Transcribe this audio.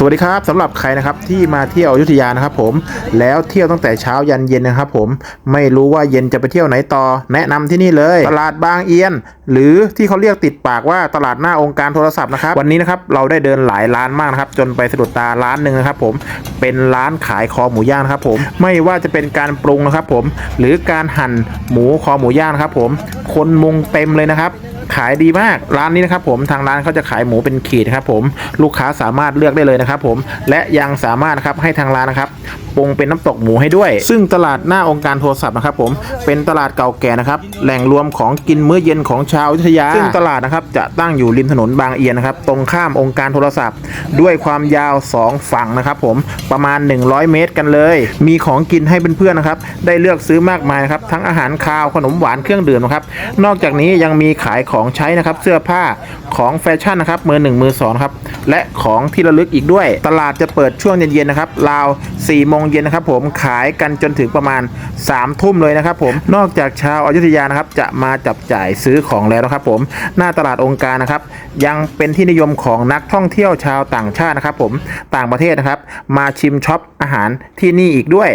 สวัสดีครับสำหรับใครนะครับที่มาเที่ยวอยุธยานะครับผมแล้วเที่ยวตั้งแต่เช้ายันเย็นนะครับผมไม่รู้ว่าเย็นจะไปเที่ยวไหนต่อ แนะนำที่นี่เลย ตลาดบางเอียน หรือที่เขาเรียกติดปากว่าตลาดหน้าองค์การโทรศัพท์นะครับวันนี้นะครับเราได้เดินหลายร้านมากนะครับจนไปสะดุดตาร้านหนึ่งนะครับผมเป็นร้านขายคอหมูย่างนะครับผมไม่ว่าจะเป็นการปรุงนะครับผมหรือการหั่นหมูคอหมูย่างครับผมคนมุงเต็มเลยนะครับ ขายดีมาก ร้านนี้นะครับผมทางร้านเขาจะขายหมูเป็นขีดครับผมลูกค้าสามารถเลือกได้เลยนะครับผมและยังสามารถนะครับให้ทางร้านนะครับปรุงเป็นน้ำตกหมูให้ด้วย ซึ่งตลาดหน้าองค์การโทรศัพท์นะครับผมเป็นตลาดเก่าแก่นะครับแหล่งรวมของกินมื้อเย็นของชาวอยุธยา ซึ่งตลาดนะครับจะตั้งอยู่ริมถนนบางเอียนนะครับตรงข้ามองค์การโทรศัพท์ ด้วยความยาว 2 ฝั่งนะครับผมประมาณ 100 เมตรกันเลย มีของกินให้เพื่อนๆนะครับได้เลือกซื้อมากมายนะครับทั้งอาหารคาวขนมหวานเครื่องดื่มนะครับนอกจากนี้ยังมีขายของใช้นะครับเสื้อผ้าของแฟชั่นนะครับมือหนึ่งมือสองครับและของที่ระลึกอีกด้วย ตลาดจะเปิดช่วงเย็นๆนะครับราว4โมงเย็นนะครับผมขายกันจนถึงประมาณ3ทุ่มเลยนะครับผมนอกจากชาวอายุทยานะครับจะมาจับจ่ายซื้อของแล้วนะครับผมหน้าตลาดองค์การนะครับ ยังเป็นที่นิยมของนักท่องเที่ยวชาวต่างชาตินะครับ ผมต่างประเทศนะครับ มาชิมช็อปอาหารที่นี่อีกด้วย